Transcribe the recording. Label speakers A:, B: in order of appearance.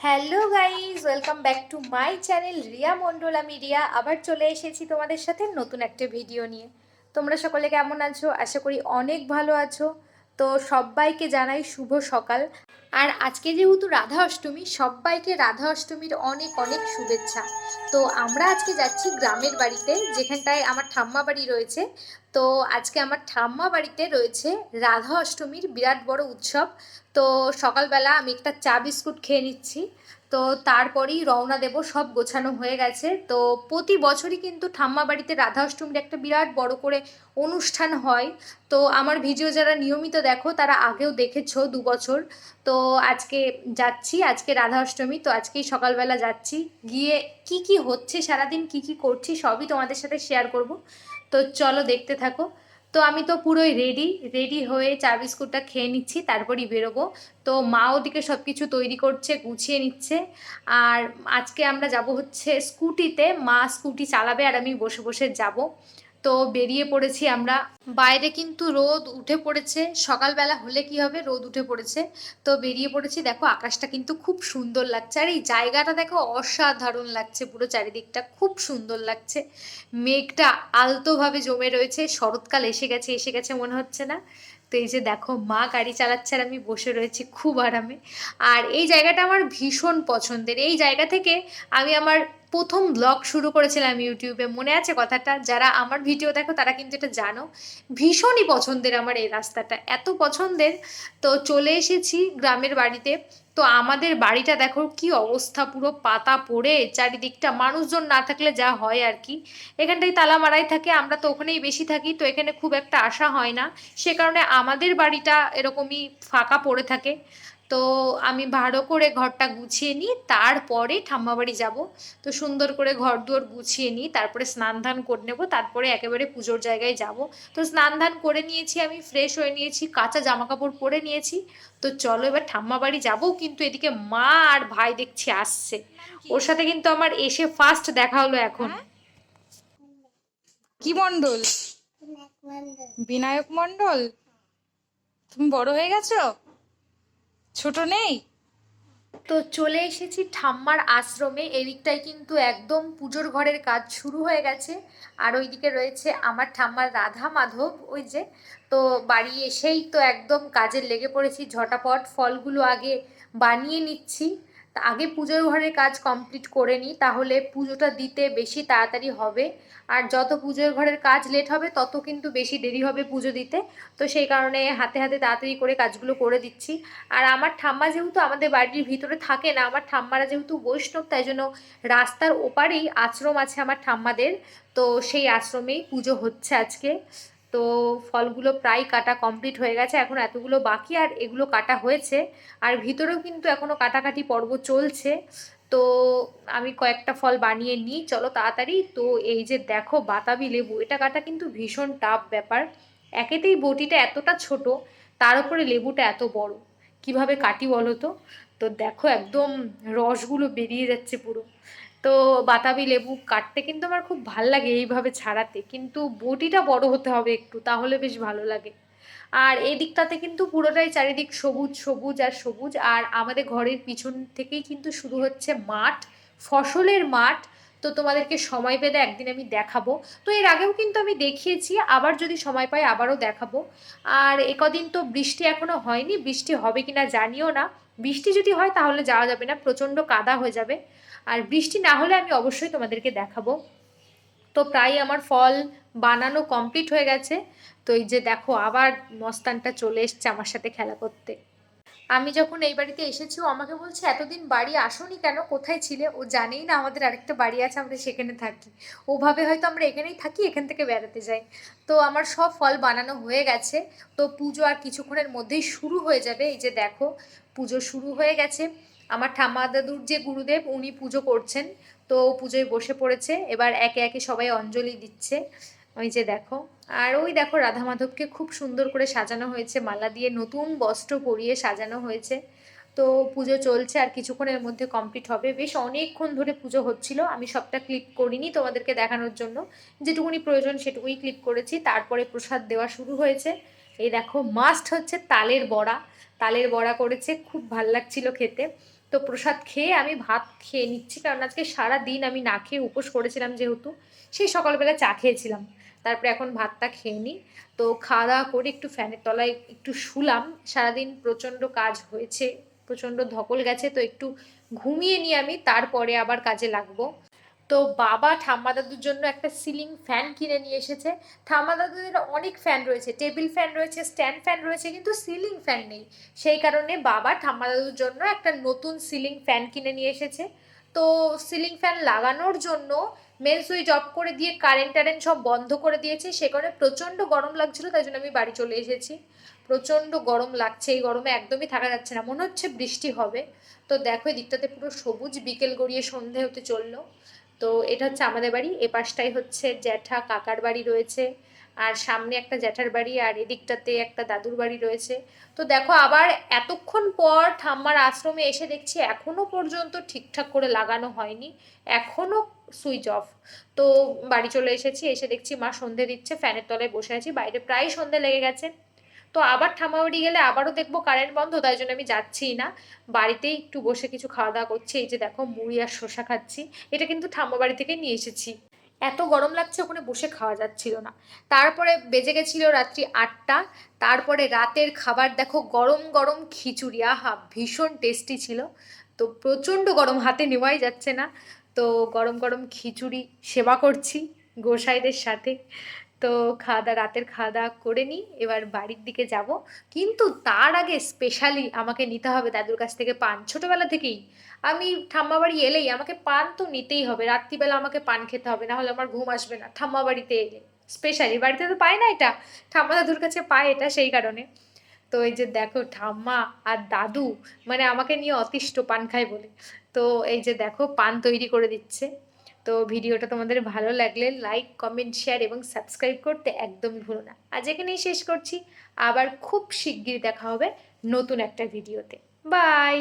A: Hello guys welcome back to my channel Riya Mondal আমি রিয়া আবার চলে এসেছি তোমাদের সাথে নতুন একটা ভিডিও নিয়ে। তোমরা সকলে কেমন আছো? আশা করি অনেক ভালো আছো। তো সবাইকে জানাই শুভ সকাল। আর আজকে যেহেতু রাধা অষ্টমী সবাইকে রাধা অষ্টমীর অনেক অনেক শুভেচ্ছা। তো আমরা আজকে যাচ্ছি গ্রামের বাড়িতে, যেখানটায় আমার ঠাম্মা বাড়ি রয়েছে। তো আজকে আমার ঠাম্মা বাড়িতে রয়েছে রাধা অষ্টমীর বিরাট বড় উৎসব। তো সকালবেলা আমি একটা চা বিস্কুট খেয়ে নিচ্ছি। তো তারপরেই রওনা দেব, সব গোছানো হয়ে গেছে। তো প্রতি বছরই কিন্তু ঠাম্মা বাড়িতে রাধা অষ্টমীর একটা বিরাট বড় করে অনুষ্ঠান হয়। তো আমার ভিডিও যারা নিয়মিত দেখো, তারা আগেও দেখেছ দু বছর। তো আজকে যাচ্ছি, আজকে রাধা অষ্টমী তো আজকেই সকালবেলা যাচ্ছি। গিয়ে কি কি হচ্ছে, সারাদিন কি কি করছি, সবই তোমাদের সাথে শেয়ার করব। তো চলো দেখতে থাকো। তো আমি তো পুরোই রেডি রেডি হয়ে চা বিস্কুটটা খেয়ে নিচ্ছি, তারপরই বেরোবো। তো মা ওদিকে সব কিছু তৈরি করছে, গুছিয়ে নিচ্ছে। আর আজকে আমরা যাব হচ্ছে স্কুটিতে, মা স্কুটি চালাবে আর আমি বসে বসে যাব। তো বেরিয়ে পড়েছি আমরা। বাইরে কিন্তু রোদ উঠে পড়েছে। সকালবেলা হলে কি হবে? রোদ উঠে পড়েছে। তো বেরিয়ে পড়েছি। দেখো, আকাশটা কিন্তু খুব সুন্দর লাগছে। আর এই জায়গাটা দেখো অসাধারণ লাগছে। পুরো চারিদিকটা খুব সুন্দর লাগছে। মেঘটা আলতোভাবে জমে রয়েছে। শরৎকাল এসে গেছে এসে গেছে মনে হচ্ছে না। তো এই যে দেখো, মা গাড়ি চালাচ্ছে আর আমি বসে রয়েছি খুব আরামে। আর এই জায়গাটা আমার ভীষণ পছন্দের। এই জায়গা থেকে আমি আমার প্রথম ব্লগ শুরু করেছিলাম ইউটিউবে, মনে আছে কথাটা? যারা আমার ভিডিও দেখো, তারা কিন্তু এটা জানো। ভীষণই পছন্দের আমার এই রাস্তাটা। এত পছন্দের। তো চলে এসেছি গ্রামের বাড়িতে। তো আমাদের বাড়িটা দেখো, কি অবস্থা, পুরো পাতা পড়ে। চারিদিকটা মানুষজন না থাকলে যা হয় আর কি। এখানটাই তালা মারাই থাকে, আমরা তো ওখানেই বেশি থাকি, তো এখানে খুব একটা আশা হয় না। সে কারণে আমাদের বাড়িটা এরকমই ফাঁকা পড়ে থাকে। তো আমি ভালো করে ঘরটা গুছিয়ে নিই তারপরে ঠাম্মা বাড়ি যাব। তো সুন্দর করে ঘর দুয়ার গুছিয়ে নিই তারপরে স্নান ধান করে নেব তারপরে একেবারে পুজোর জায়গায় যাব। তো স্নান ধান করে নিয়েছি আমি ফ্রেশ হয়ে নিয়েছি কাঁচা জামা কাপড় পরে নিয়েছি। তো চলো এবার ঠাম্মা বাড়ি যাব কিন্তু এদিকে মা আর ভাই দেখছি আসছে। ওর সাথে কিন্তু আমার এসে ফার্স্ট দেখা হলো এখন।
B: কি মন্ডল বিনায়ক মন্ডল তুমি বড় হয়ে গেছো? ছোট নেই?
A: তো চলে এসেছি ঠাম্মার আশ্রমে। এদিকটায় কিন্তু একদম পুজোর ঘরের কাজ শুরু হয়ে গেছে। আর ওইদিকে রয়েছে আমার ঠাম্মার রাধা মাধব। ওই যে, তো বাড়ি এসেই তো একদম কাজে লেগে পড়েছি। ঝটাপট ফলগুলো আগে বানিয়ে নিচ্ছি। তা আগে পুজোর ঘরের কাজ কমপ্লিট করে নিই তাহলে পুজোটা দিতে বেশি তাড়াতাড়ি হবে। আর যত পুজোর ঘরের কাজ লেট হবে, তত কিন্তু বেশি দেরি হবে পুজো দিতে। তো সেই কারণে হাতে হাতে তাড়াতাড়ি করে কাজগুলো করে দিচ্ছি। আর আমার ঠাম্মা যেহেতু আমাদের বাড়ির ভিতরে থাকে না, আমার ঠাম্মারা যেহেতু বৈষ্ণব, তাই জন্য রাস্তার ওপারেই আশ্রম আছে আমার ঠাম্মাদের। তো সেই আশ্রমেই পুজো হচ্ছে আজকে। তো ফলগুলো প্রায় কাটা কমপ্লিট হয়ে গেছে, এখন এতগুলো বাকি আর এগুলো কাটা হয়েছে। আর ভিতরেও কিন্তু এখনও কাটাকাটি পর্ব চলছে। তো আমি কয়েকটা ফল বানিয়ে নিই, চলো তাড়াতাড়ি। তো এই যে দেখো বাতাবি লেবু, এটা কাটা কিন্তু ভীষণ টাফ ব্যাপার। একেতেই বটিটা এতটা ছোট, তার উপরে লেবুটা এত বড়। কীভাবে কাটি বলো তো? তো দেখো একদম রসগুলো বেরিয়ে যাচ্ছে পুরো। তো বাতাবি লেবু কাটতে কিন্তু আমার খুব ভালো লাগে এইভাবে ছাড়াতে। কিন্তু বটিটা বড় হতে হবে একটু, তাহলে বেশ ভালো লাগে। আর এই দিকটাতে কিন্তু পুরোটাই চারিদিক সবুজ সবুজ আর সবুজ। আর আমাদের ঘরের পিছন থেকেই কিন্তু শুরু হচ্ছে মাঠ, ফসলের মাঠ। তো তোমাদেরকে সময় পেলে একদিন আমি দেখাবো। তো এর আগেও কিন্তু আমি দেখিয়েছি, আবার যদি সময় পাই আবারও দেখাবো। আর একদিন তো বৃষ্টি এখনও হয়নি, বৃষ্টি হবে কিনা জানিও না। বৃষ্টি যদি হয় তাহলে যাওয়া যাবে না, প্রচণ্ড কাদা হয়ে যাবে। আর বৃষ্টি না হলে আমি অবশ্যই তোমাদেরকে দেখাবো। তো প্রায় আমার ফল বানানো কমপ্লিট হয়ে গেছে। তো এই যে দেখো, আবার মস্তানটা চলে এসছে আমার সাথে খেলা করতে। আমি যখন এই বাড়িতে এসেছি আমাকে বলছে, এতদিন বাড়ি আসোনি কেন? কোথায় ছিলে? ও জানেই না আমাদের আরেকটা বাড়ি আছে, আমরা সেখানে থাকি। ওভাবে হয়তো আমরা এখানেই থাকি, এখান থেকে বেড়াতে যাই। তো আমার সব ফল বানানো হয়ে গেছে। তো পুজো আর কিছুক্ষণের মধ্যেই শুরু হয়ে যাবে। এই যে দেখো, পুজো শুরু হয়ে গেছে। আমার ঠাম্মা দাদুর যে গুরুদেব, উনি পুজো করছেন, তো পুজোয় বসে পড়েছে। এবার একে একে সবাই অঞ্জলি দিচ্ছে। ওই যে দেখো। আর ওই দেখো রাধা মাধবকে খুব সুন্দর করে সাজানো হয়েছে। মালা দিয়ে নতুন বস্ত্র পরিয়ে সাজানো হয়েছে। তো পুজো চলছে আর কিছুক্ষণের মধ্যে কমপ্লিট হবে। বেশ অনেকক্ষণ ধরে পুজো হচ্ছিল। আমি সবটা ক্লিপ করিনি তোমাদেরকে দেখানোর জন্য। যেটুকুনি প্রয়োজন সেটুকুই ক্লিপ করেছি। তারপরে প্রসাদ দেওয়া শুরু হয়েছে। এই দেখো মাস্ট হচ্ছে তালের বড়া। তালের বড়া করেছে, খুব ভালো লাগছিল খেতে। তো প্রসাদ খেয়ে আমি ভাত খেয়ে নিচ্ছি, কারণ আজকে সারা দিন আমি না খেয়ে উপোস করেছিলাম যেহেতু, সেই সকালবেলা চা খেয়েছিলাম। তারপরে এখন ভাতটা খেয়ে নিই। তো খাওয়া দাওয়া করে একটু ফ্যানের তলায় একটু শুলাম। সারাদিন প্রচণ্ড কাজ হয়েছে, প্রচণ্ড ধকল গেছে, তো একটু ঘুমিয়ে নিই আমি, তারপরে আবার কাজে লাগবো। তো বাবা ঠাম্মা দাদুর জন্য একটা সিলিং ফ্যান কিনে নিয়ে এসেছে। ঠাম্মা দাদুদের অনেক ফ্যান রয়েছে, টেবিল ফ্যান রয়েছে, স্ট্যান্ড ফ্যান রয়েছে, কিন্তু সিলিং ফ্যান নেই। সেই কারণে বাবা ঠাম্মা দাদুর জন্য একটা নতুন সিলিং ফ্যান কিনে নিয়ে এসেছে। তো সিলিং ফ্যান লাগানোর জন্য মেন সুইচ অফ করে দিয়ে কারেন্ট টারেন্ট সব বন্ধ করে দিয়েছে। সে কারণে প্রচণ্ড গরম লাগছিল, তাই জন্য আমি বাড়ি চলে এসেছি। প্রচণ্ড গরম লাগছে, এই গরমে একদমই থাকা যাচ্ছে না, মনে হচ্ছে বৃষ্টি হবে। তো দেখো এই দিকটাতে পুরো সবুজ বিকেল গড়িয়ে সন্ধে হতে চলল। তো এটা হচ্ছে আমাদের বাড়ি, এ পাশটাই হচ্ছে জ্যাঠা কাকার বাড়ি রয়েছে, আর সামনে একটা জ্যাঠার বাড়ি, আর এদিকটাতে একটা দাদুর বাড়ি রয়েছে। তো দেখো আবার এতক্ষণ পর ঠাম্মার আশ্রমে এসে দেখছি এখনও পর্যন্ত ঠিকঠাক করে লাগানো হয়নি, এখনও সুইচ অফ। তো বাড়ি চলে এসেছি, এসে দেখছি মা সন্ধে দিচ্ছে, ফ্যানের তলায় বসে আছি, বাইরে প্রায় সন্ধে লেগে গেছে। তো আবার ঠাম্মা বাড়ি গেলে আবারও দেখব কারেন্ট বন্ধ, তাই জন্য আমি যাচ্ছিই না। বাড়িতেই একটু বসে কিছু খাওয়া দাওয়া করছি, এই যে দেখো মুড়ি আর শসা খাচ্ছি। এটা কিন্তু ঠাম্মা বাড়ি থেকে নিয়ে এসেছি। এত গরম লাগছে ওখানে বসে খাওয়া যাচ্ছিল না। তারপরে বেজে গেছিল রাত্রি আটটা, তারপরে রাতের খাবার দেখো গরম গরম খিচুড়ি, আহা, ভীষণ টেস্টি ছিল। তো প্রচণ্ড গরম হাতে নেওয়াই যাচ্ছে না। তো গরম গরম খিচুড়ি সেবা করছি গোসাইদের সাথে। তো খাওয়া দাওয়া রাতের খাওয়া দাওয়া করে নিই, এবার বাড়ির দিকে যাব। কিন্তু তার আগে স্পেশালি আমাকে নিতে হবে দাদুর কাছ থেকে পান। ছোটোবেলা থেকেই। আমি ঠাম্মা বাড়ি এলেই আমাকে পান তো নিতেই হবে। রাত্রিবেলা আমাকে পান খেতে হবে, না হলে আমার ঘুম আসবে না। ঠাম্মা বাড়িতে এলে। স্পেশালি বাড়িতে তো পায় না এটা। ঠাম্মা দাদুর কাছে পায় এটা সেই কারণে। তো এই যে দেখো, ঠাম্মা আর দাদু মানে আমাকে নিয়ে অতিষ্ঠ পান খায় বলে। তো এই যে দেখো, পান তৈরি করে দিচ্ছে। তো ভিডিওটা তোমাদের ভালো লাগলে লাইক কমেন্ট শেয়ার এবং সাবস্ক্রাইব করতে একদমই ভুলো না। আজ এখানেই শেষ করছি। আবার খুব শিগগির দেখা হবে নতুন একটা ভিডিওতে। বাই